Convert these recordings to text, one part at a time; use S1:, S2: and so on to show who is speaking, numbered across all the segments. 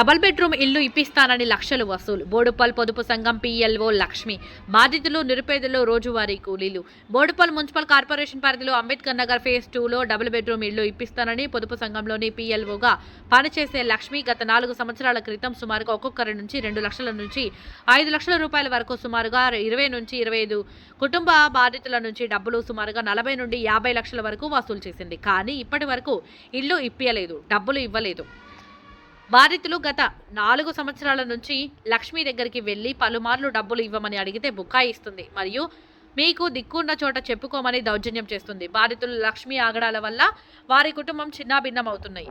S1: Double bedroom ఇల్లు ఇప్పిస్తానని లక్షలు వసూలు. బోడుపల్ పొదుపు సంఘం పిఎల్ఓ లక్ష్మి. బాధితులు నిరుపేదలు రోజువారీ కూలీలు. బోడుపల్ మున్సిపల్ కార్పొరేషన్ పరిధిలో అంబేద్కర్ నగర్ ఫేజ్ టూలో డబుల్ బెడ్రూమ్ ఇల్లు ఇప్పిస్తానని పొదుపు సంఘంలోని పిఎల్ఓగా పనిచేసే లక్ష్మి గత నాలుగు సంవత్సరాల క్రితం సుమారుగా ఒక్కొక్కరి నుంచి రెండు లక్షల నుంచి ఐదు లక్షల రూపాయల వరకు సుమారుగా ఇరవై నుంచి ఇరవై ఐదు కుటుంబ బాధితుల నుంచి డబ్బులు సుమారుగా నలభై నుండి యాభై లక్షల వరకు వసూలు చేసింది. కానీ ఇప్పటి వరకు ఇల్లు ఇప్పియలేదు డబ్బులు ఇవ్వలేదు. బాధితులు గత నాలుగు సంవత్సరాల నుంచి లక్ష్మి దగ్గరికి వెళ్ళి పలుమార్లు డబ్బులు ఇవ్వమని అడిగితే బుకాయిస్తుంది. మరియు మీకు దిక్కున్న చోట చెప్పుకోమని దౌర్జన్యం చేస్తుంది. బాధితులు లక్ష్మి ఆగడాల వల్ల వారి కుటుంబం చిన్నాభిన్నం అవుతున్నాయి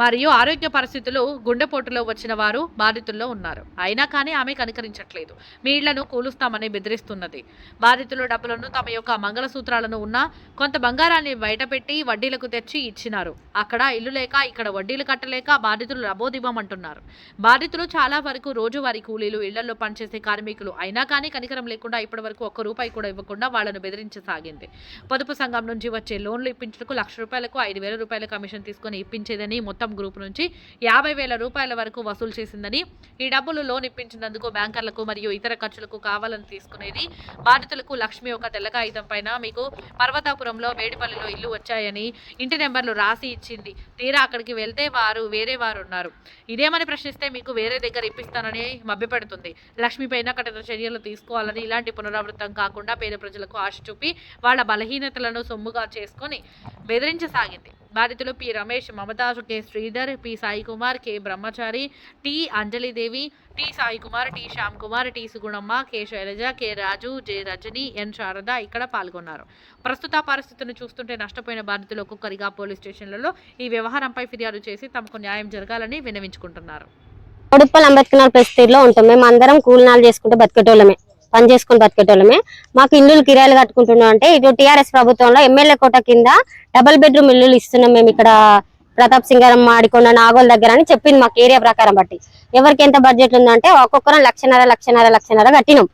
S1: మరియు ఆరోగ్య పరిస్థితులు గుండెపోటులో వచ్చిన వారు బాధితుల్లో ఉన్నారు. అయినా కానీ ఆమె కనికరించట్లేదు. మీ ఇళ్ళను కూలుస్తామని బెదిరిస్తున్నది. బాధితులు డబ్బులను తమ యొక్క మంగళసూత్రాలను ఉన్న కొంత బంగారాన్ని బయటపెట్టి వడ్డీలకు తెచ్చి ఇచ్చినారు. అక్కడ ఇల్లు లేక ఇక్కడ వడ్డీలు కట్టలేక బాధితులు రబోదివ్వమంటున్నారు. బాధితులు చాలా వరకు రోజువారీ కూలీలు ఇళ్ళలో పనిచేసే కార్మికులు. అయినా కానీ కనికరం లేకుండా ఇప్పటి వరకు ఒక్క రూపాయి కూడా ఇవ్వకుండా వాళ్ళను బెదిరించసాగింది. పొదుపు సంఘం నుంచి వచ్చే లోన్లు ఇప్పించుటకు లక్ష రూపాయలకు ఐదు వేల రూపాయల కమిషన్ తీసుకొని ఇప్పించేదని మొత్తం గ్రూప్ నుంచి యాభై వేల రూపాయల వరకు వసూలు చేసిందని ఈ డబ్బులు లోన్ ఇప్పించినందుకు బ్యాంకర్లకు మరియు ఇతర ఖర్చులకు కావాలని తీసుకునేది బాధితులకు లక్ష్మి ఒక తెల్ల పైన మీకు పర్వతాపురంలో వేడిపల్లిలో ఇల్లు వచ్చాయని ఇంటి నెంబర్లు రాసి ఇచ్చింది. తీరా అక్కడికి వెళ్తే వారు వేరే వారు ఉన్నారు. ఇదేమని ప్రశ్నిస్తే మీకు వేరే దగ్గర ఇప్పిస్తానని మభ్యపెడుతుంది. లక్ష్మి పైన కఠిన చర్యలు తీసుకోవాలని ఇలాంటి పునరావృతం కాకుండా పేద ప్రజలకు ఆశ చూపి వాళ్ళ బలహీనతలను సొమ్ముగా చేసుకొని బెదిరించసాగింది. బాధితులు P. Ramesh Mumtaz K Sridhar P. Sai Kumar K. Brahmachari T. Anjalidevi T. Sai Kumar T. Shyam Kumar T. Sugunamma K. Sailaja K. Raju J. Rajini N. Sarada ఇక్కడ పాల్గొన్నారు. ప్రస్తుత పరిస్థితిని చూస్తుంటే నష్టపోయిన బాధితులు ఒక్కొక్కరిగా పోలీస్ స్టేషన్లలో ఈ వ్యవహారంపై ఫిర్యాదు చేసి తమకు న్యాయం జరగాలని విన్నవించుకుంటున్నారు.
S2: ఉడుప్పల్ అంబేద్కర్ నగర్లో ఉంటాం. మేము అందరం కూలినాలు చేసుకుంటే బతికేటోళ్ళమే. పని చేసుకుని బతికేటోళ్ళమే. మాకు ఇల్లులు కిరాయిలు కట్టుకుంటున్నాం అంటే ఇటు టిఆర్ఎస్ ప్రభుత్వంలో ఎమ్మెల్యే కోట కింద డబుల్ బెడ్రూమ్ ఇల్లులు ఇస్తున్నాం మేము ఇక్కడ ప్రతాప్ సింగారం మాడికొండ నాగోల్ దగ్గర అని చెప్పింది మాకు ఏరియా ప్రకారం బట్టి. ఎవరికి ఎంత బడ్జెట్ ఉందంటే ఒక్కొక్కరం లక్షన్నర లక్షన్నర లక్షన్నర కట్టినాం.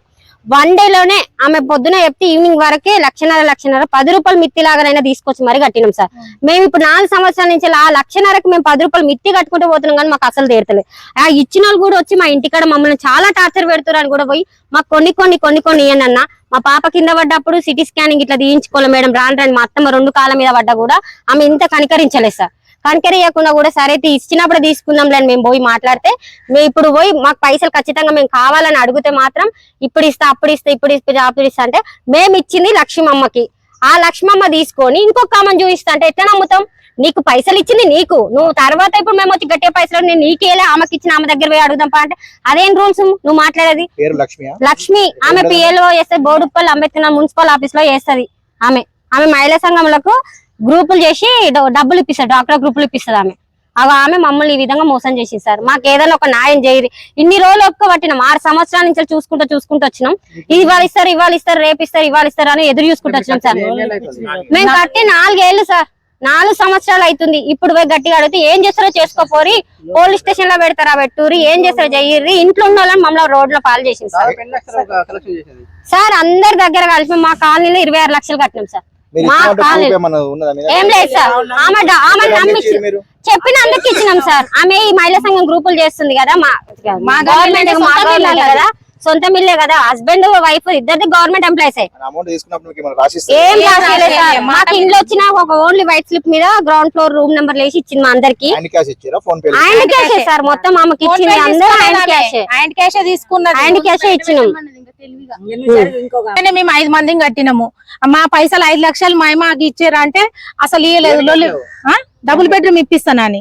S2: వన్ డే లోనే ఆమె పొద్దున చెప్తే ఈవినింగ్ వరకే లక్షన్నర లక్షన్నర పది రూపాయలు మిత్తి లాగానైనా తీసుకొచ్చి మరి కట్టినాం సార్. మేము ఇప్పుడు నాలుగు సంవత్సరాల నుంచి ఆ లక్షన్నరకు మేము పది రూపాయలు మిత్తి కట్టుకుంటూ పోతున్నాం కానీ మాకు అసలు తీరతలేదు. ఆ ఇచ్చిన వాళ్ళు కూడా వచ్చి మా ఇంటికాడ మమ్మల్ని చాలా టార్చర్ పెడుతున్నారు అని కూడా పోయి మాకు కొన్ని కొన్ని కొన్ని కొన్ని ఇయ్యనన్నా మా పాప కింద పడ్డప్పుడు సిటీ స్కానింగ్ ఇట్లా తీయించుకోవాలి మేడం రాను రాని మా అత్తమ్మ రెండు కాలం మీద పడ్డా కూడా ఆమె ఇంత కనికరించలేదు సార్. కనికరియకుండా కూడా సరే ఇచ్చినప్పుడు తీసుకుందాంలే మేము పోయి మాట్లాడితే మేము ఇప్పుడు పోయి మాకు పైసలు ఖచ్చితంగా మేము కావాలని అడిగితే మాత్రం ఇప్పుడు ఇస్తా అప్పుడు ఇస్తా ఇప్పుడు ఇస్తా అప్పుడు ఇస్తా అంటే మేము ఇచ్చింది లక్ష్మమ్మకి. ఆ లక్ష్మమ్మ తీసుకొని ఇంకొక ఆమెను చూపిస్తా అంటే ఎట్లా నమ్ముతాం? నీకు పైసలు ఇచ్చింది నీకు. నువ్వు తర్వాత ఇప్పుడు మేము వచ్చి గట్టే పైసలు నేను నీకేలే ఆమెకి ఇచ్చిన ఆమె దగ్గర పోయి అడుగుదాం పా అంటే అదేం రూల్స్? నువ్వు మాట్లాడేది? లక్ష్మి. ఆమె పిఎల్ఓ చేస్తే బోడుప్పల్ అంబేద్కర్ మున్సిపల్ ఆఫీస్లో చేస్తది ఆమె. ఆమె మహిళా సంఘములకు గ్రూపులు చేసి డబ్బులు ఇప్పిస్తారు డాక్టర్ గ్రూపులు ఇప్పిస్తుంది ఆమె. అవి ఆమె మమ్మల్ని ఈ విధంగా మోసం చేసింది సార్. మాకు ఏదైనా ఒక న్యాయం చేయరు ఇన్ని రోజులు ఒక్క పట్టినాం. ఆరు సంవత్సరాల నుంచి చూసుకుంటూ చూసుకుంటూ వచ్చినాం. ఇవాళ ఇస్తారు ఇవాళ ఇస్తారు రేపు ఇస్తారు ఇవాళ ఇస్తారు అని ఎదురు చూసుకుంటూ వచ్చినాం సార్. మేము కట్టి నాలుగేళ్ళు సార్ నాలుగు సంవత్సరాలు అవుతుంది. ఇప్పుడు పోయి గట్టిగా అడిగితే ఏం చేస్తారో చేసుకోపోరి. పోలీస్ స్టేషన్లో పెడతారా పెట్టుర్రి. ఏం చేస్తారో చెయ్యర్రి ఇంట్లో ఉన్న వాళ్ళని మమ్మల్ని రోడ్లో పాలు చేసింది సార్. సార్ అందరి దగ్గర కలిపి మా కాలనీలో ఇరవై ఆరు లక్షలు కట్టినాం సార్.
S3: మీరు
S2: మా
S3: ఇచ్చినట్టు
S2: కాలనీ
S3: proof ఏమన్నా ఉన్నదా మీ దగ్గర?
S2: ఏం లేదు సార్. ఆమె డ- ఆమె
S3: ఎవరు
S2: నమ్మించి
S3: ఇచ్చిర్రు మీరు.
S2: చెప్పిన అందరికి ఇచ్చినాం సార్. ఆమె ఈ మహిళా సంఘం గ్రూపులు చేస్తుంది కదా మా మా గవర్నమెంట్ మా గవర్నమెంట్ కదా. సొంత మిల్లే కదా. హస్బెండ్ వైఫ్ ఇద్దరిది గవర్నమెంట్ ఎంప్లాయీస్ ఏం. రాసేలేదు మాకు ఇంట్లో వచ్చిన ఒక ఓన్లీ వైట్ స్లిప్ మీద గ్రౌండ్ ఫ్లోర్ రూమ్ నెంబర్ లేసి ఇచ్చింది మా అందరికి.
S3: హ్యాండ్ క్యాష్ ఇచ్చారా? ఫోన్ పే
S2: ఆయన క్యాషే సార్. మొత్తం ఆమెకి ఇచ్చింది అందరూ ఆయన క్యాషే
S4: ఆయన క్యాష్ తీసుకున్నది.
S2: ఆయన క్యాషే ఇచ్చినాం.
S4: మేము ఐదు మందిని కట్టినాము. మా పైసలు ఐదు లక్షలు మా మాకు ఇచ్చారు అంటే అసలు ఇయ్యలేదు? డబుల్ బెడ్రూమ్ ఇప్పిస్తానని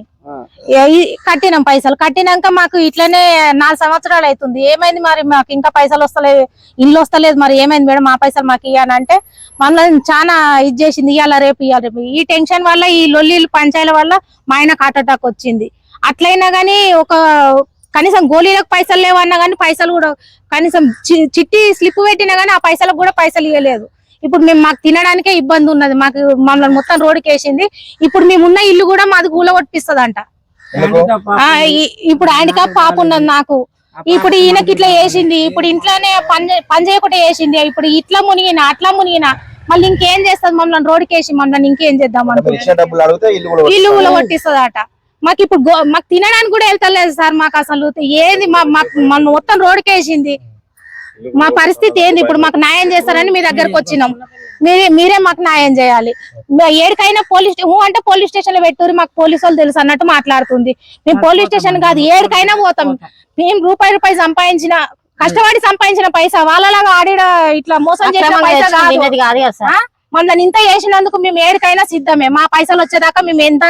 S4: కట్టినాం పైసలు. కట్టినాక మాకు ఇట్లనే నాలుగు సంవత్సరాలు అవుతుంది ఏమైంది మరి? మాకు ఇంకా పైసలు వస్తలేదు ఇల్లు వస్తలేదు మరి. ఏమైంది మేడం? మా పైసలు మాకు ఇవ్వని అంటే చాలా ఇది చేసింది. ఇవాళ రేపు ఇవాళ రేపు ఈ టెన్షన్ వల్ల ఈ లొల్లిలు పంచాయల వల్ల మా ఆయనకు హార్ట్ అటాక్ వచ్చింది. అట్లయినా కానీ ఒక కనీసం గోళీలకు పైసలు లేవన్నా కానీ పైసలు కూడా కనీసం చి- చిట్టి స్లిప్ పెట్టినా కానీ ఆ పైసలకు కూడా పైసలు ఇవ్వలేదు ఇప్పుడు మేము మాకు తినడానికే ఇబ్బంది ఉన్నది. మాకు మమ్మల్ని మొత్తం రోడ్డుకి వేసింది ఇప్పుడు మేము ఉన్న ఇల్లు కూడా మాది కూల కొట్టిస్తుంది ఇప్పుడు హ్యాండికాప్ పాప ఉన్నది నాకు. ఇప్పుడు ఈయనకి ఇట్లా వేసింది. ఇప్పుడు ఇంట్లోనే పని పని చేయకుండా వేసింది. ఇప్పుడు ఇట్లా మునిగిన అట్లా మునిగిన మళ్ళీ ఇంకేం చేస్తుంది మమ్మల్ని? రోడ్డుకి వేసి మమ్మల్ని ఇంకేం చేద్దాం
S3: ఇల్లు కూడా.
S4: కూల కొట్టిస్తుందట. మాకు ఇప్పుడు మాకు తినడానికి కూడా వెళ్తలేదు సార్ మాకు అసలు. ఏది మా మాకు మన మొత్తం రోడ్డుకి వేసింది. మా పరిస్థితి ఏంది? ఇప్పుడు మాకు న్యాయం చేస్తారని మీ దగ్గరకు వచ్చినాం. మీరే మీరే మాకు న్యాయం చేయాలి. ఏడికైనా పోలీస్ అంటే పోలీస్ స్టేషన్లో పెట్టుర్రి మాకు పోలీసు వాళ్ళు తెలుసు అన్నట్టు మాట్లాడుతుంది. మేము పోలీస్ స్టేషన్ కాదు ఏడికైనా పోతాం. మేము రూపాయి రూపాయి సంపాదించిన కష్టపడి సంపాదించిన పైసా వాళ్ళలాగా ఆడిడ ఇట్లా మోసం చేసిన పైసా కాదు.
S2: తెచ్చుకునేది కాదు కదా సార్.
S4: ఆ? మొన్న ఇంత చేసినందుకు మేము ఏడికైనా సిద్ధమే. మా పైసలు వచ్చేదాకా మేము ఎంత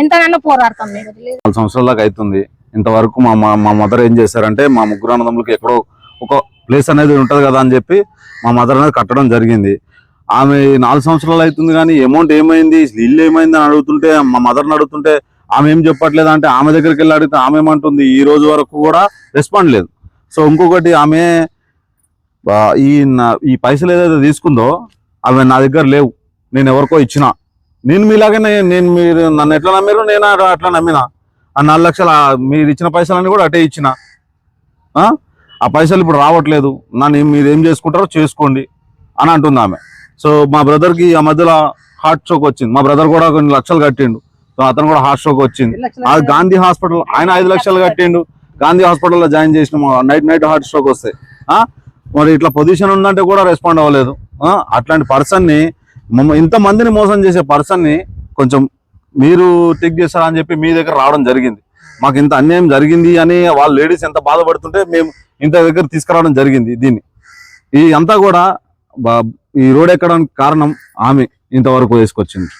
S4: ఎంతనన్నా పోరాడతాం మేము?
S5: నాలుగు సంవత్సరాల దాకా అవుతుంది. ఇంతవరకు మా మా మా మదర్ ఏం చేశారంటే మా ముగ్గురు అన్నదమ్ములకి ఎక్కడో ఒక ప్లేస్ అనేది ఉంటుంది కదా అని చెప్పి మా మదర్ అనేది కట్టడం జరిగింది. ఆమె నాలుగు సంవత్సరాలు అవుతుంది కానీ అమౌంట్ ఏమైంది? ఇల్లు ఏమైంది అని అడుగుతుంటే మా మదర్ని అడుగుతుంటే ఆమె ఏం చెప్పట్లేదు అంటే ఆమె దగ్గరికి వెళ్ళి అడిగితే ఆమె ఏమంటుంది? ఈ రోజు వరకు కూడా రెస్పాండ్ లేదు. సో ఇంకొకటి ఆమె ఈ ఈ పైసలు ఏదైతే తీసుకుందో అవి నా దగ్గర లేవు. నేను ఎవరికో ఇచ్చిన. నేను మీలాగే నేను మీరు నన్ను ఎట్లా నమ్మారు నేను అట్లా- అట్లా నమ్మినా. ఆ నాలుగు లక్షల మీరు ఇచ్చిన పైసలన్నీ కూడా అటే ఇచ్చిన. ఆ? పైసలు ఇప్పుడు రావట్లేదు. నన్ను మీరు ఏం చేసుకుంటారో చేసుకోండి అని అంటుంది ఆమె. సో మా బ్రదర్కి ఆ మధ్యలో హార్ట్ స్ట్రోక్ వచ్చింది. మా బ్రదర్ కూడా కొన్ని లక్షలు కట్టిండు. సో అతను కూడా హార్ట్ స్ట్రోక్ వచ్చింది. ఆ గాంధీ హాస్పిటల్ ఆయన ఐదు లక్షలు కట్టిండు. గాంధీ హాస్పిటల్లో జాయిన్ చేసిన నైట్ నైట్ హార్ట్ స్ట్రోక్ వస్తాయి? మరి ఇట్లా పొజిషన్ ఉందంటే కూడా రెస్పాండ్ అవ్వలేదు? అట్లాంటి పర్సన్ని ఇంత మందిని మోసం చేసే పర్సన్ని కొంచెం మీరు టేక్ చేస్తారా అని చెప్పి మీ దగ్గర రావడం జరిగింది. మాకు ఇంత అన్యాయం జరిగింది అని వాళ్ళ లేడీస్ ఎంత బాధపడుతుంటే మేము ఇంత దగ్గర తీసుకురావడం జరిగింది దీన్ని. ఈ అంతా కూడా బా- ఈ రోడ్ ఎక్కడానికి కారణం ఆమె ఇంతవరకు వేసుకొచ్చింది.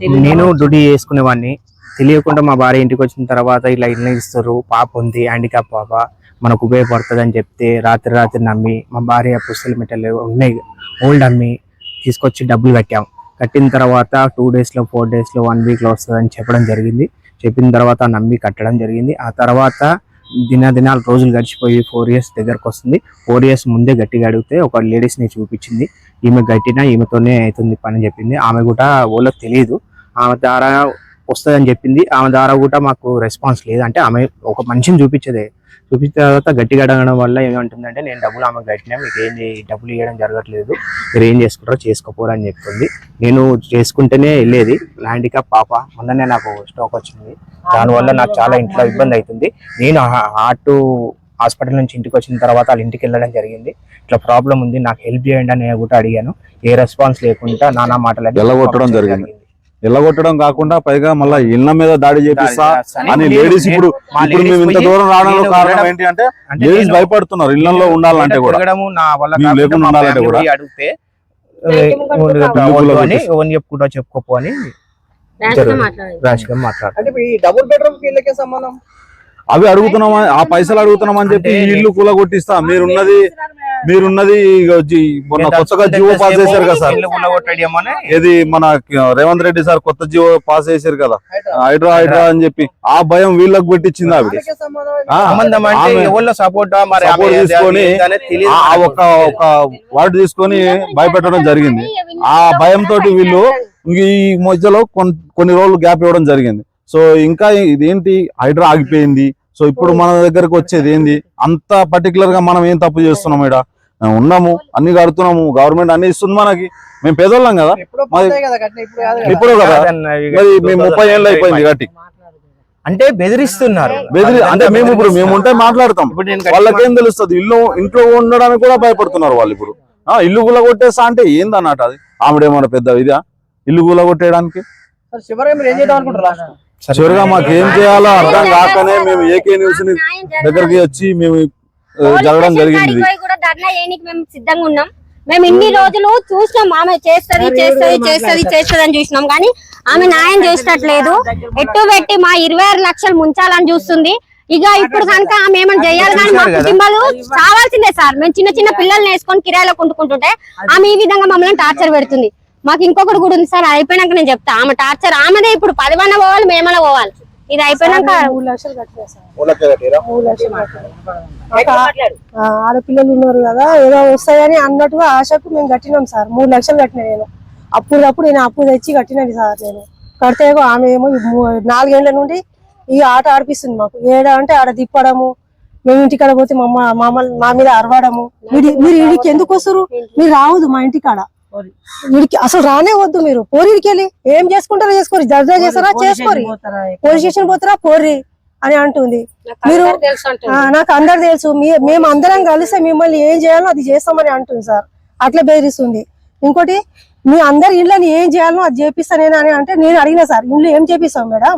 S6: నేను నేను డ్యూటీ చేసుకునేవాడిని. తెలియకుండా మా భార్య ఇంటికి వచ్చిన తర్వాత ఇలా ఇల్లు ఇస్తారు పాప ఉంది హ్యాండిక్యాప్ పాప మనకు ఉపయోగపడుతుంది అని చెప్తే రాత్రి రాత్రి నమ్మి మా భార్య పుస్తలు మెట్టలు ఉన్నాయి ఓల్డ్ అమ్మి తీసుకొచ్చి డబ్బులు కట్టాం. కట్టిన తర్వాత టూ డేస్లో ఫోర్ డేస్లో వన్ వీక్లో వస్తుంది అని చెప్పడం జరిగింది. చెప్పిన తర్వాత నమ్మి కట్టడం జరిగింది. ఆ తర్వాత దిన దినాలు రోజులు గడిచిపోయి ఫోర్ ఇయర్స్ దగ్గరకు వస్తుంది. ఫోర్ ఇయర్స్ ముందే గట్టిగా అడిగితే ఒక లేడీస్ని చూపించింది. ఈమె గట్టినా ఈమెతోనే అవుతుంది పని చెప్పింది. ఆమె కూడా వాళ్ళకి తెలియదు. ఆమె ద్వారా వస్తుందని చెప్పింది. ఆమె ద్వారా కూడా మాకు రెస్పాన్స్ లేదు. అంటే ఆమె ఒక మనిషిని చూపించదే. చూపించిన తర్వాత గట్టిగా అడగడం వల్ల ఏమంటుందంటే నేను డబ్బులు ఆమె కట్టినా మీకు ఏం చేయ- డబ్బులు ఇవ్వడం జరగట్లేదు. మీరు ఏం చేసుకుంటారో చేసుకోపోరు అని చెప్తుంది. నేను చేసుకుంటేనే వెళ్ళేది. హ్యాండిక్యాప్ పాప మొన్ననే నాకు స్ట్రోక్ వచ్చింది. దానివల్ల నాకు చాలా ఇంట్లో ఇబ్బంది అవుతుంది. నేను హార్ట్ హాస్పిటల్ నుంచి ఇంటికి వచ్చిన తర్వాత వాళ్ళ ఇంటికి వెళ్ళడం జరిగింది. ఇట్లా ప్రాబ్లం ఉంది. నాకు హెల్ప్ చేయండి అని నేను కూడా అడిగాను. ఏ రెస్పాన్స్ లేకుండా నానా మాటలు
S5: వెళ్ళగొట్టడం జరిగింది. ఎల్లగొట్టడం కాకుండా పైగా మళ్ళీ ఇళ్ళ మీద దాడి చేపిస్తా అని లేడీస్ ఇప్పుడు ఇప్పుడు మేము ఇంత దూరం రావడానికి కారణం ఏంటి అంటే లేడీస్ భయపడుతున్నారు ఇళ్ళలో ఉండాలంటే కూడా. లేకుండా ఉండాలంటే కూడా.
S6: అడిగితే అని చెప్పుకుంటా చెప్పుకోపో అని
S3: డబుల్ బెడ్రూమ్ సంబంధం
S5: అవి అడుగుతున్నామా? ఆ పైసలు అడుగుతున్నామని చెప్పి ఈ ఇల్లు కూల కొట్టిస్తా మీరున్నది మీరున్నది మొన్న కొత్తగా జీవో పాస్ చేశారు కదా సార్. ఏది మన రేవంత్ రెడ్డి సార్ కొత్త జీవో పాస్ చేశారు కదా. హైడ్రా. హైడ్రా అని చెప్పి ఆ భయం వీళ్ళకి పెట్టించింది ఆవిడ. తీసుకొని ఆ. ఒక ఒక వార్డు తీసుకొని భయపెట్టడం జరిగింది. ఆ భయంతో వీళ్ళు ఈ మధ్యలో కొన్- కొన్ని రోజులు గ్యాప్ ఇవ్వడం జరిగింది. సో ఇంకా ఇదేంటి? హైడ్రా ఆగిపోయింది. సో ఇప్పుడు మన దగ్గరకు వచ్చేది ఏంది? అంత పర్టికులర్గా మనం ఏం తప్పు చేస్తున్నాం ఇక్కడ ఉన్నాము అన్ని కడుతున్నాము గవర్నమెంట్ అన్ని ఇస్తుంది మనకి. మేము పేదోళ్ళం కదా.
S3: ఇప్పుడు కాదు
S5: మరి మేము ముప్పై ఏళ్ళు అయిపోయింది. కట్టి.
S6: అంటే బెదిరిస్తున్నారు.
S5: బెదిరి అంటే మేము ఇప్పుడు మేము ఉంటే మాట్లాడతాం.
S6: గట్టి
S5: వాళ్ళకేం తెలుస్తుంది? ఇల్లు ఇంట్లో ఉండడానికి కూడా భయపడుతున్నారు వాళ్ళు ఇప్పుడు. ఆ ఇల్లు గుల కొట్టేస్తా అంటే ఏందన్నట్టు అది? ఆవిడేమన్నా పెద్ద ఇదా? ఇల్లు గుల కొట్టేయడానికి
S3: చివరిగా
S5: మాకు ఏం చేయాలో అర్థం కాకనే మేము ఏకే న్యూస్ని దగ్గరికి వచ్చి మేము జరగడం జరిగింది.
S2: మేము సిద్ధంగా ఉన్నాం. మేము ఇన్ని రోజులు చూసినాం ఆమె చేస్తది చేస్తది చేస్తది చేస్తది అని చూసినాం. కానీ ఆమె న్యాయం చేసేటట్లేదు ఎట్టు పెట్టి మా ఇరవై ఆరు లక్షలు ముంచాలని చూస్తుంది. ఇక ఇప్పుడు కనుక ఆమె ఏమైనా చేయాలి? కానీ మా? కుటుంబాలు చావాల్సిందే సార్. మేము చిన్న చిన్న పిల్లల్ని వేసుకొని కిరాయిలో కుంటుకుంటుంటే ఆమె ఈ విధంగా మమ్మల్ని టార్చర్ పెడుతుంది. మాకు ఇంకొకటి కూడా ఉంది సార్ అయిపోయినాక నేను చెప్తా. ఆమె టార్చర్ ఆమెదే ఇప్పుడు పది మంది పోవాలి మేమన్నా పోవాలి. ఇది అయిపోయినాక
S4: మూడు లక్షలు కట్టినా ఆడపిల్లలు ఉన్నారు కదా ఏదో వస్తాయని అన్నట్టుగా ఆశకు మేము కట్టినాం సార్. మూడు లక్షలు కట్టినా నేను. అప్పుడు అప్పుడు నేను అప్పు తెచ్చి కట్టినది సార్ నేను. కడితే ఆమె ఏమో మూ- నాలుగేళ్ళ నుండి ఈ ఆట ఆడిపిస్తుంది మాకు. ఏడ అంటే ఆడ తిప్పడము మేము ఇంటికాడ పోతే మమ్మ మమ్మల్ని మా మీద అరవడము. మీరు మీరు ఇంటికి ఎందుకు వస్తారు? మీరు రావద్దు మా ఇంటికాడ.
S7: వీడికి అసలు రానే వద్దు మీరు. పోరీడికి వెళ్ళి ఏం చేసుకుంటారో చేసుకోరు. దర్జా చేస్తారా? చేసుకోరి. పోలీస్ స్టేషన్ పోతారా? పోర్రి అని అంటుంది. మీరు ఆ, నాకు అందరు తెలుసు. మీ- మేము అందరం కలిసి మిమ్మల్ని ఏం చేయాలో అది చేస్తామని అంటుంది సార్. అట్లా బెదిరిస్తుంది. ఇంకోటి మీ అందరి ఇళ్ళని ఏం చేయాలో అది చేపిస్తానేనా అని అంటే నేను అడిగిన సార్ ఇల్లు ఏం చేపిస్తావు మేడం?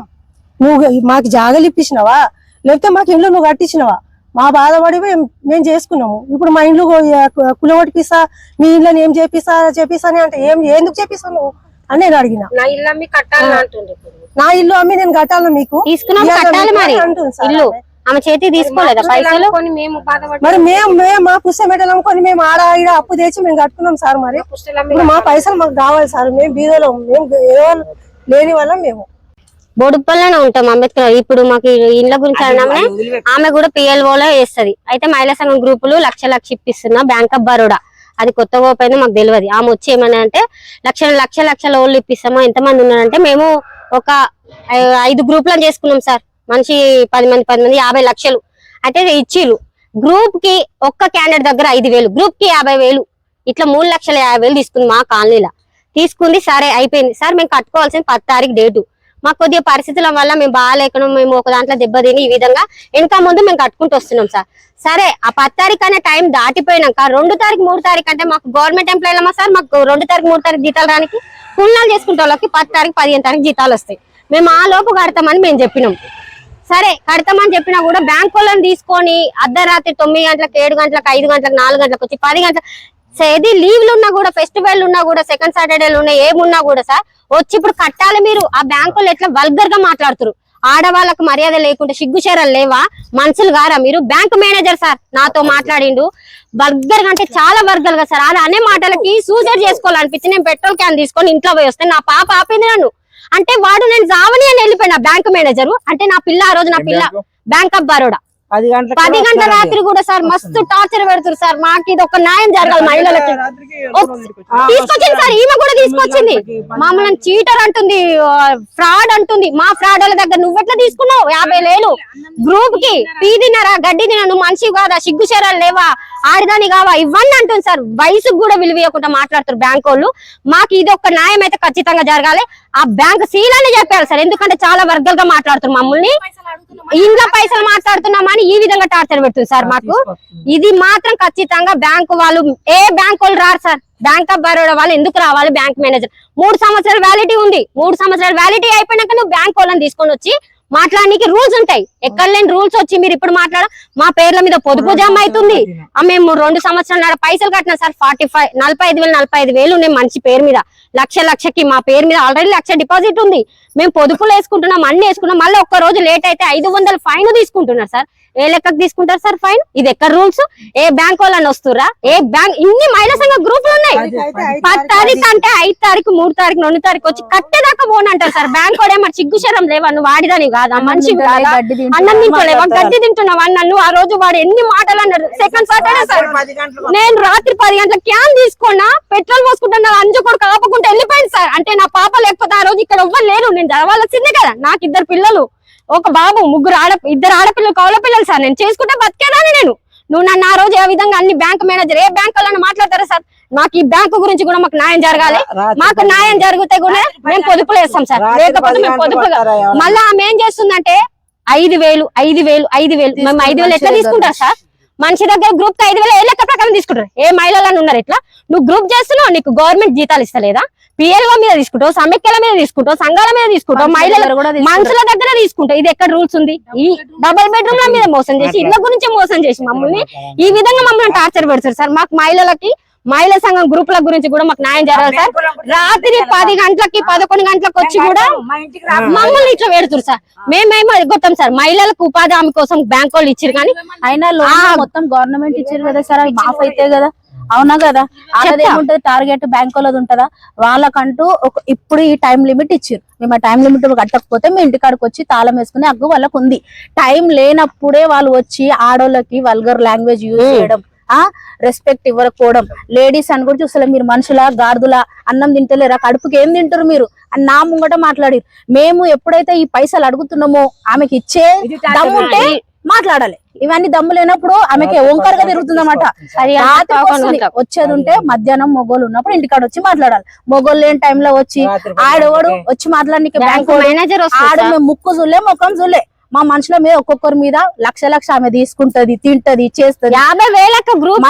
S7: నువ్వు మాకు జాగలు ఇప్పించినవా? లేకపోతే మాకు ఇల్లు నువ్వు కట్టించినవా? మా బాధపడి మేము చేసుకున్నాము. ఇప్పుడు మా ఇండ్లు కులగొట్టిపిస్తా మీ ఇళ్ళని ఏం చేపిస్తా చేపిస్తా అని అంటే ఏం ఎందుకు చేపిస్తావు నువ్వు అని నేను అడిగిన.
S2: నా ఇల్లు అమ్మి కట్టాలని అంటుంది
S7: నా ఇల్లు అమ్మి నేను కట్టాలి మీకు?
S2: తీసుకున్నాం
S7: ఇయ్యాలని
S2: కట్టాలి మరి. ఇల్లు.
S7: ఆమె.
S2: చేతి తీసుకోలేదా పైసలు? మేము
S7: మరి మేము మేము మా పుస్తకం మెడలు అమ్ముకొని మేము ఆడ ఈడ అప్పు తెచ్చి మేము కట్టుకున్నాం సార్ మరి. ఇప్పుడు మా పైసలు మాకు కావాలి సార్. మేము బీదలో మేము లేని వల్ల మేము.
S2: బొడుప్పల్లోనే ఉంటాం అంబేద్కర్ ఇప్పుడు మాకు ఇండ్ల గురించి అన్నామే ఆమె కూడా పిఎల్ఓలో వేస్తది అయితే మహిళా సంఘం గ్రూపులు లక్ష లక్ష ఇప్పిస్తున్నా బ్యాంక్ ఆఫ్ బరోడా. అది కొత్తగా ఓపెన్ మాకు తెలియదు ఆమె వచ్చి ఏమన్నా అంటే లక్ష లక్ష లక్షల ఓళ్ళు ఇప్పిస్తామా? ఎంతమంది ఉన్నారంటే మేము ఒక ఐదు గ్రూపులను చేసుకున్నాం సార్. మనిషి పది మంది పది మంది యాభై లక్షలు. అయితే ఇచ్చిర్రు గ్రూప్కి ఒక్క క్యాండిడేట్ దగ్గర ఐదు వేలు. గ్రూప్కి యాభై వేలు. ఇట్లా మూడు లక్షల యాభై వేలు తీసుకుంది మా కాలనీలో. తీసుకుంది సరే అయిపోయింది. సార్ మేము కట్టుకోవాల్సిన పది తారీఖు డేటు. మాకు కొద్దిగా పరిస్థితుల వల్ల మేము బాగాలేకుండా మేము ఒక దాంట్లో దెబ్బతిని ఈ విధంగా ఇంకా ముందు మేము కట్టుకుంటూ వస్తున్నాం సార్. సరే ఆ పది తారీఖు అనే టైం దాటిపోయినాక రెండు తారీఖు మూడు తారీఖు అంటే మాకు గవర్నమెంట్ ఎంప్లాయీలమా సార్? మాకు రెండు తారీఖు మూడు తారీఖు జీతాలు రానికి పుణ్యాలు చేసుకుంటే వాళ్ళకి పది తారీఖు పదిహేను తారీఖు జీతాలు వస్తాయి. మేము ఆ లోపు కడతామని మేము చెప్పినాం. సరే కడతామని చెప్పినా కూడా బ్యాంక్ వాళ్ళని తీసుకొని అర్ధరాత్రి తొమ్మిది గంటలకు ఏడు గంటలకు ఐదు గంటలకు నాలుగు గంటలకు వచ్చి పది గంటలకు సో ఏది లీవ్లు ఉన్నా కూడా ఫెస్టివల్ ఉన్నా కూడా సెకండ్ సాటర్డేలు ఉన్నా ఏమున్నా కూడా సార్ వచ్చి ఇప్పుడు కట్టాలి మీరు. ఆ బ్యాంక్ వాళ్ళు ఎట్లా వల్గర్గా మాట్లాడుతారు ఆడవాళ్ళకు మర్యాద లేకుండా సిగ్గుచేరలు లేవా? మనుషులు గారా మీరు? బ్యాంక్ మేనేజర్ సార్ నాతో మాట్లాడిండు. బర్గర్ అంటే చాలా బర్గర్గా సార్ అలా అనే మాటలకి సూసైడ్ చేసుకోవాలనిపించి నేను పెట్రోల్ క్యాన్ తీసుకొని ఇంట్లో పోయి వస్తే నా పాప ఆపింది నన్ను. అంటే వాడు నేను జావని అని వెళ్ళిపోయినా బ్యాంక్ మేనేజర్ అంటే నా పిల్ల ఆ రోజు నా పిల్ల బ్యాంక్ ఆఫ్ బరోడా
S3: పది గంటలకు
S2: పది గంటల రాత్రి కూడా సార్ మస్తు టార్చర్ పెడుతున్నారు సార్. మాకు ఇది ఒక న్యాయం జరగాలి మహిళలకి. తీసుకొచ్చింది సార్ ఈమె కూడా తీసుకొచ్చింది. మమ్మల్ని చీటర్ అంటుంది ఫ్రాడ్ అంటుంది. మా ఫ్రాడ్ వాళ్ళ దగ్గర నువ్వెట్లా తీసుకున్నావు? యాభై వేలు. గ్రూప్కి పీ తిన్నారా? గడ్డి తిన్నా నువ్వు మనిషి కాదా? సిగ్గు చీరలు లేవా? ఆడిదాని కావా? ఇవన్నీ అంటుంది సార్. వయసుకు కూడా విలువయకుండా మాట్లాడుతారు బ్యాంక్ వాళ్ళు. మాకు ఇది ఒక న్యాయం అయితే ఖచ్చితంగా జరగాలి. ఆ బ్యాంక్ సీలని చెప్పారు సార్. ఎందుకంటే చాలా వర్గాలుగా మాట్లాడుతున్నారు మమ్మల్ని. ఇంట్లో పైసలు మాట్లాడుతున్నామని ఈ విధంగా టార్చర్ పెడుతుంది సార్ మాకు. ఇది మాత్రం ఖచ్చితంగా బ్యాంకు వాళ్ళు ఏ బ్యాంక్ వాళ్ళు రారు సార్. బ్యాంక్ ఆఫ్ బరోడా వాళ్ళు ఎందుకు రావాలి? బ్యాంక్ మేనేజర్ మూడు సంవత్సరాల వ్యాలిటీ ఉంది. మూడు సంవత్సరాల వ్యాలిటీ అయిపోయినాక నువ్వు బ్యాంక్ వాళ్ళని తీసుకొని వచ్చి మాట్లాడడానికి రూల్స్ ఉంటాయి. ఎక్కడ లేని రూల్స్ వచ్చి మీరు ఇప్పుడు మాట్లాడ మా పేర్ల మీద పొదుపు జమ అవుతుంది. ఆ మేము రెండు సంవత్సరాల పైసలు కట్టినా సార్ ఫార్టీ ఫైవ్ నలభై ఐదు వేలు నలభై ఐదు వేలు ఉన్నాయి మనిషి పేరు మీద. లక్ష లక్షకి మా పేరు మీద ఆల్రెడీ లక్ష డిపాజిట్ ఉంది. మేము పొదుపులు వేసుకుంటున్నాం అన్ని వేసుకున్నాం మళ్ళీ ఒక్క రోజు లేట్ అయితే ఐదు వందల ఫైన్ తీసుకుంటున్నారు సార్. ఏ లెక్కకు తీసుకుంటారు సార్ ఫైన్? ఇది ఎక్కడ రూల్స్? ఏ బ్యాంక్ వాళ్ళని వస్తురా ఏ బ్యాంక్? ఇన్ని మహిళా సంఘ గ్రూపులు ఉన్నాయి. పది తారీఖు అంటే ఐదు తారీఖు మూడు తారీఖు రెండు తారీఖు వచ్చి కట్టేదాకా పోనంటారు సార్. బ్యాంక్ వాడే మరి సిగ్గుశరం లేవా? నువ్వు వాడిదాని కాదా? మనిషి కాదా? అన్నం తింటలేవా గడ్డి తింటున్నావా నన్ను ఆ రోజు వాడు ఎన్ని మాటలు అన్నాడు? Second Saturday sir. నేను రాత్రి పది గంటల క్యాన్ తీసుకున్నా పెట్రోల్ పోసుకుంటున్నా అంజు కొడుకు ఆపకుండా వెళ్ళిపోయింది సార్. అంటే నా పాప లేకపోతే ఆ రోజు ఇక్కడ ఎవ్వరు లేరు. నేను చదవాల్సిందే కదా. నాకు ఇద్దరు పిల్లలు. ఒక బాబు ముగ్గురు ఆడ ఇద్దరు ఆడపిల్లలు కౌల పిల్లలు సార్. నేను చేసుకుంటే బతికేదాన్ని నేను. నువ్వు నన్ను ఆ రోజు ఏ విధంగా అన్ని బ్యాంక్ మేనేజర్ ఏ బ్యాంక్ వాళ్ళని మాట్లాడతారా సార్ మాకు ఈ బ్యాంకు గురించి కూడా మాకు న్యాయం జరగాలి. మాకు న్యాయం జరిగితే కూడా మేము పొదుపులు వేస్తాం సార్. లేకపోతే మేము పొదుపులు మళ్ళీ ఆమె ఏం చేస్తుందంటే ఐదు వేలు ఐదు వేలు ఐదు వేలు మేము ఐదు వేలు ఎట్లా తీసుకుంటారు. సార్? మనిషి దగ్గర గ్రూప్ ఐదు వేలు ఏ లెక్క ప్రకారం తీసుకుంటారు. ఏ మహిళలను ఉన్నారు ఇట్లా నువ్వు గ్రూప్ చేస్తున్నావు నీకు గవర్నమెంట్ జీతాలు ఇస్తలేదా? పిఎల్ఓ మీద తీసుకుంటావు సమైక్యల మీద తీసుకుంటావు సంఘాల మీద తీసుకుంటావు మహిళల మనుషుల దగ్గర తీసుకుంటావు. ఇది ఎక్కడ రూల్స్ ఉంది? ఈ డబుల్ బెడ్రూమ్ ల మీద మోసం చేసి ఇళ్ళ గురించి మోసం చేసి మమ్మల్ని ఈ విధంగా మమ్మల్ని టార్చర్ పెడతారు సార్. మాకు మహిళలకి మహిళా సంఘం గ్రూపుల గురించి కూడా మాకు న్యాయం జరగాలి సార్. రాత్రి పది గంటలకి పదకొండు గంటలకు వచ్చి కూడా మమ్మల్ని ఇట్లా పెడుతురు సార్. మేమేమో ఎగ్గొట్టాం సార్? మహిళలకు ఉపాధి హామీ కోసం బ్యాంక్ వాళ్ళు ఇచ్చారు కానీ
S8: అయినా. మొత్తం గవర్నమెంట్ ఇచ్చారు కదా సార్. మాఫ్ అయితే కదా. అవునా కదా? వాళ్ళది ఏముంటది? టార్గెట్ బ్యాంక్ వాళ్ళది ఉంటదా? వాళ్ళకంటూ ఒక ఇప్పుడు ఈ టైం లిమిట్ ఇచ్చారు మేము ఆ టైం లిమిట్ కట్టకపోతే మీ ఇంటికాడికి వచ్చి తాళం వేసుకునే హక్కు వాళ్ళకు ఉంది టైం లేనప్పుడే వాళ్ళు వచ్చి ఆడోళ్ళకి వల్గర్ లాంగ్వేజ్ యూజ్. చేయడం ఆ? రెస్పెక్ట్ ఇవ్వకపోవడం. లేడీస్ అని కూడా చూస్తలే మీరు మనుషుల గార్దుల అన్నం తింటలేరా? కడుపుకి ఏం తింటారు మీరు? అని నా ముంగట మాట్లాడి మేము ఎప్పుడైతే ఈ పైసలు అడుగుతున్నామో ఆమెకి ఇచ్చే దమ్ముంటే మాట్లాడాలి. ఇవన్నీ దమ్ము లేనప్పుడు ఆమెకి ఓంకారుగా తిరుగుతుందన్నమాట. వచ్చేది ఉంటే మధ్యాహ్నం మొగోళ్ళు ఉన్నప్పుడు ఇంటికాడ వచ్చి మాట్లాడాలి. మొగోళ్ళు లేని టైంలో వచ్చి ఆడవాడు వచ్చి మాట్లాడడానికి బ్యాంక్
S2: మేనేజర్
S8: ఆడ ముక్కు చూలే ముఖం చూలే మా మనుషుల మీద ఒక్కొక్కరి మీద లక్ష లక్ష ఆమె తీసుకుంటది తింటది చేస్తది.
S2: యాభై వేలకు గ్రూప్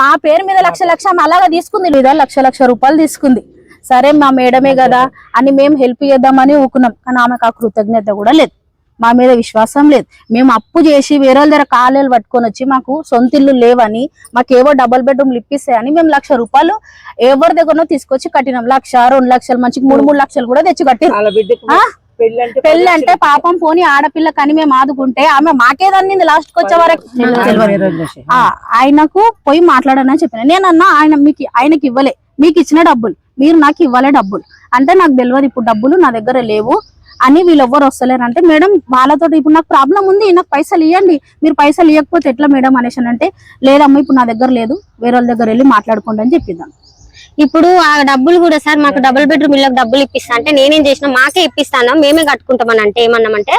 S8: మా పేరు మీద లక్ష లక్ష ఆమె అలాగా తీసుకుంది లేదా లక్ష లక్ష రూపాయలు తీసుకుంది. సరే మా మేడమే కదా అని మేము హెల్ప్ చేద్దామని ఊకున్నాం. కానీ ఆమెకు ఆ కృతజ్ఞత కూడా లేదు. మా మీద విశ్వాసం లేదు. మేము అప్పు చేసి వేరే వాళ్ళ దగ్గర కాలేలు పట్టుకొని వచ్చి మాకు సొంత ఇల్లు లేవని మాకు ఏవో డబుల్ బెడ్రూమ్లు ఇప్పిస్తాయని మేము లక్ష రూపాయలు ఎవరి దగ్గరనో తీసుకొచ్చి కట్టినాం. లక్ష రెండు లక్షలు మంచికి మూడు మూడు లక్షలు కూడా తెచ్చి కట్టినాం? పెళ్ళి అంటే పాపం పోని ఆడపిల్ల కని మేము ఆదుకుంటే ఆమె మాకేదన్నింది లాస్ట్కి వచ్చే వరకు. ఆ, ఆయనకు పోయి మాట్లాడనని చెప్పిన. నేనన్నా ఆయన మీకు ఆయనకి ఇవ్వలే. మీకు ఇచ్చిన డబ్బులు. మీరు నాకు ఇవ్వలే డబ్బులు. అంటే నాకు తెలియదు ఇప్పుడు డబ్బులు నా దగ్గర లేవు. అని వీళ్ళు ఎవ్వరు వస్తలేరు అంటే మేడం వాళ్ళతో ఇప్పుడు నాకు ప్రాబ్లం ఉంది నాకు పైసలు ఇవ్వండి మీరు పైసలు ఇవ్వకపోతే ఎట్లా మేడం? అనేసి అని అంటే లేదమ్మా ఇప్పుడు నా దగ్గర లేదు. వేరే వాళ్ళ దగ్గర వెళ్ళి మాట్లాడుకోండి అని చెప్పిద్దాం.
S2: ఇప్పుడు ఆ డబ్బులు కూడా సార్ మాకు డబుల్ బెడ్రూమ్ ఇళ్ళకి డబ్బులు ఇప్పిస్తా. అంటే నేనేం చేసిన మాకే ఇప్పిస్తాను? మేమే కట్టుకుంటామని అంటే ఏమన్నామంటే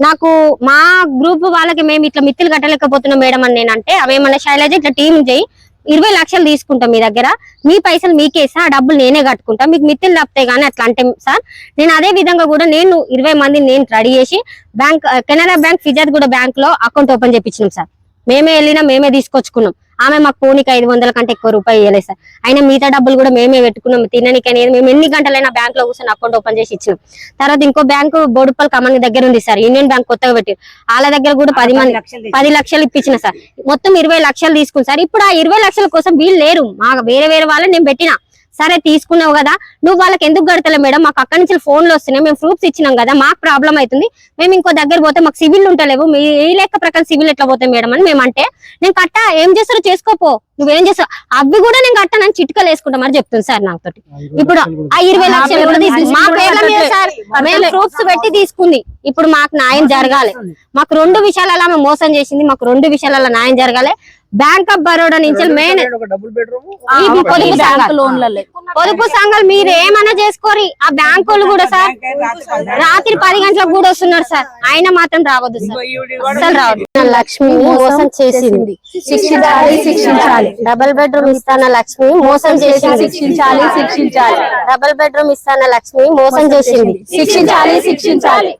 S2: నాకు మా గ్రూప్ వాళ్ళకి మేము ఇట్లా మిత్తులు కట్టలేకపోతున్నాం మేడం అని నేనంటే అవేమన్నా శైలజ ఇట్లా టీం చేయి. ఇరవై లక్షలు తీసుకుంటాం మీ దగ్గర. మీ పైసలు మీకేసా ఆ డబ్బులు నేనే కట్టుకుంటా. మీకు మిత్తులు తప్పితే గానీ అట్లా అంటే సార్ నేను అదే విధంగా కూడా నేను ఇరవై మందిని నేను రెడీ చేసి బ్యాంక్ కెనరా బ్యాంక్ ఫిజాద్ కూడా బ్యాంక్లో అకౌంట్ ఓపెన్ చేయించినాం సార్. మేమే వెళ్ళినా మేమే తీసుకొచ్చుకున్నాం. ఆమె మాకు పోనీకి ఐదు వందల కంటే ఎక్కువ రూపాయి ఇవ్వలేదు సార్. అయినా మిగతా డబ్బులు కూడా మేమే పెట్టుకున్నాం. తినడానికి అనేది మేము ఎన్ని గంటలైనా బ్యాంక్లో కూర్చొని అకౌంట్ ఓపెన్ చేసి ఇచ్చినాం. తర్వాత ఇంకో బ్యాంకు బోడుపల్ కమాన్ దగ్గర ఉంది సార్. యూనియన్ బ్యాంక్ కొత్తగా పెట్టి వాళ్ళ దగ్గర కూడా పది మంది పది లక్షలు ఇప్పించిన సార్. మొత్తం ఇరవై లక్షలు తీసుకుని సార్. ఇప్పుడు ఆ ఇరవై లక్షల కోసం వీళ్ళు లేరు. మా వేరే వేరే వాళ్ళని నేను పెట్టిన. సరే తీసుకున్నావు కదా నువ్వు వాళ్ళకి ఎందుకు కడతలే మేడం? మాకు అక్కడి నుంచి ఫోన్లు వస్తున్నాయి మేము ప్రూఫ్స్ ఇచ్చినాం కదా మాకు ప్రాబ్లం అవుతుంది. మేము ఇంకో దగ్గర పోతే మాకు సివిల్ ఉంటలేవు మీ ఏ లెక్క ప్రకారం సివిల్ ఎట్లా పోతాయి మేడం అని మేము అంటే నేను కట్ట ఏం చేస్తారో చేసుకోపో. నువ్వేం చేస్తావు? అవి కూడా నేను కట్టనని చిట్కలు వేసుకుంటా మరి చెప్తుంది సార్ నాకు తోటి ఇప్పుడు ఆ ఇరవై లక్షలు కూడా తీసుకుంది. మా పేర్ల మీద సార్. మేము ప్రూఫ్స్ పెట్టి తీసుకుంది. ఇప్పుడు మాకు న్యాయం జరగాలి. మాకు రెండు విషయాలలో ఆమె మోసం చేసింది. మాకు రెండు విషయాలలో న్యాయం జరగాలి. బ్యాంక్ ఆఫ్ బరోడా నుంచి మెయిన్
S3: ఒక డబుల్ బెడ్రూమ్
S2: ఈ పొదుపు
S8: బ్యాంక్
S2: సంఘాలు.
S8: లోన్లలో
S2: పొదుపు సంఘాలు మీరు ఏమన్నా చేసుకోరి. ఆ బ్యాంక్ వాళ్ళు కూడా సార్ రాత్రి పది గంటలకు కూడా వస్తున్నారు సార్. ఆయన మాత్రం రావద్దు సార్. రావద్దు. లక్ష్మి మోసం చేసింది.
S8: శిక్షించాలి శిక్షించాలి.
S2: డబుల్ బెడ్రూమ్ ఇస్తాన లక్ష్మి? మోసం చేసింది.
S8: శిక్షించాలి శిక్షించాలి.
S2: డబుల్ బెడ్రూమ్ ఇస్తాన లక్ష్మి? మోసం చేసింది.
S8: శిక్షించాలి శిక్షించాలి.